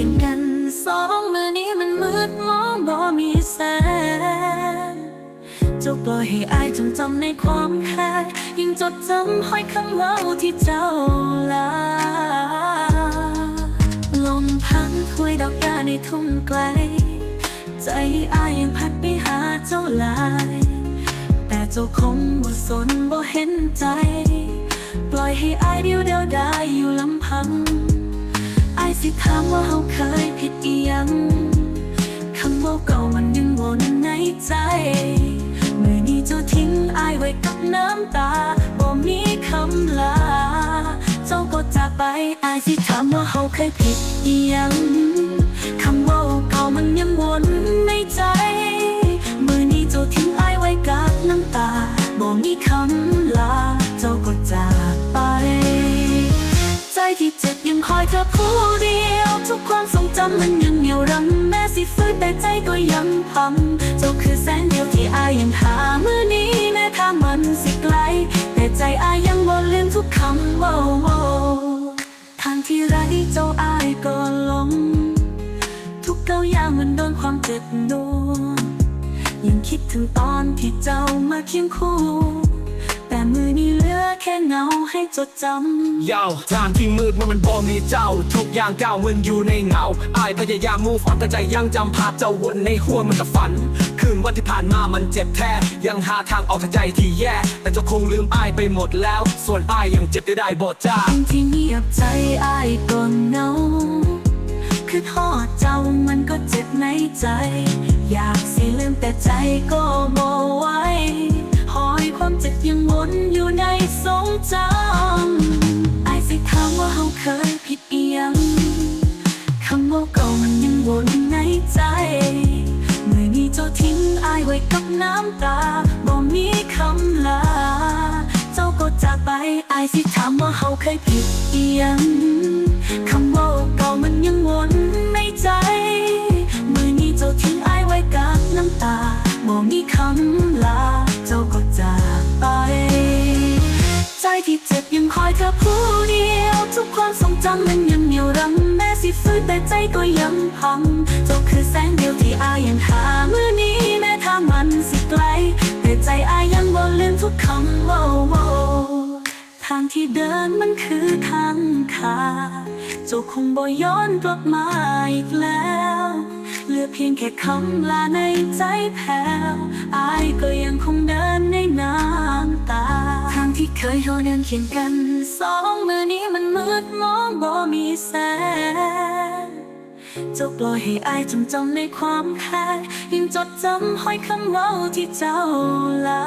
ียนกันสองมือนี้มันมืดมองบ่มีแสงจ้าปล่อยให้อายจำจำในความแค้นยิ่งจดจำห้อยคำเล่าที่เจ้าลาลมพัดห้วยดอกยาในทุ่งไกล ใจอายยังพัดไปหาเจ้าลาย แต่เจ้าคงบ่สนบ่เห็นใจ ปล่อยให้อายเดียวเดียวดา สิถามว่าเฮาเคยผิดอียังคำว่าเก่ามันยังวนในใจเมื่อนี้เจ้าทิ้งอายไว้กับน้ำตาบ่มีคำลา เจ้าก็จากไปอายสิถามว่าเฮาเคยผิดอียังคำว่าเก่ามันยังวนในใจเมื่อนี้เจ้าทิ้งอายไว้กับน้ำตาบ่มีคำลา เจ้าก็จากไป ใจที่เจ็บยังคอยเธอผู้เดียว ความทรงจำมันยังเหนียวรั้งแม้สิฟื้นแต่ใจก็ยังพังเจ้าคือแสงเดียวที่อายยังหาเมื่อนี้แม้ทางมันสิไกล แต่ใจอายยังบ่ลืมทุกคำว้โวทางที่ไรเจ้าอายก็ลงทุกเก้าวย่างมันโดนความเจ็บนวยังคิดถึงตอนที่เจ้ามาเคียงคู่ แต่มือนี้ แค่เงาให้จดจำยาวทางที่มืดมันมันบ่มีเจ้า ทุกอย่างก้าวมันอยู่ในเงาอายพยายามมูฝันแต่ใจยังจำภาพเจ้าวนในหัวมันกับฝัน คืนวันที่ผ่านมามันเจ็บแท้ ยังหาทางออกจากใจที่แย่ แต่เจ้าคงลืมอายไปหมดแล้ว ส่วนอายยังเจ็บได้ได้บ่จ้าที่เงียบใจอายก็เหงาคือทอดเจ้ามันก็เจ็บในใจ อยากสิลืมแต่ใจก็บ่ไหวหอยความเจ็บยัง จำอายสิถามว่าเฮาเคยผิดเอียงคำว่าเก่ามันยังวนในใจเมื่อนี้เจ้าทิ้งอายไว้กับน้ำตาบ่มีคำลา เจ้าก็จากไปไอ้สิถามว่าเฮาเคยผิดเอียง ที่เจ็บยังคอยเธอผู้เดียว ทุกความทรงจำมันยังเหนียวรั้งแม้สิฟื้นแต่ใจก็ยังพังเจ้าคือแสงเดียวที่อายังหาเมื่อนี้แม้ทางมันสิไกลแต่ใจอายยังบ่ลืมทุกคำว่าวทางที่เดินมันคือทางขาเจ้าคงบ่ย้อนกลับมาอีกแล้ว เหลือเพียงแค่คำลาในใจแผ่ว เคยเราเดินเคียงกัน สองมือนี้มันมืดมองบ่มีแสงเจ้าปล่อยให้อายจำจำในความแค้นยังจดจำห้อยคำเล่าที่เจ้าลา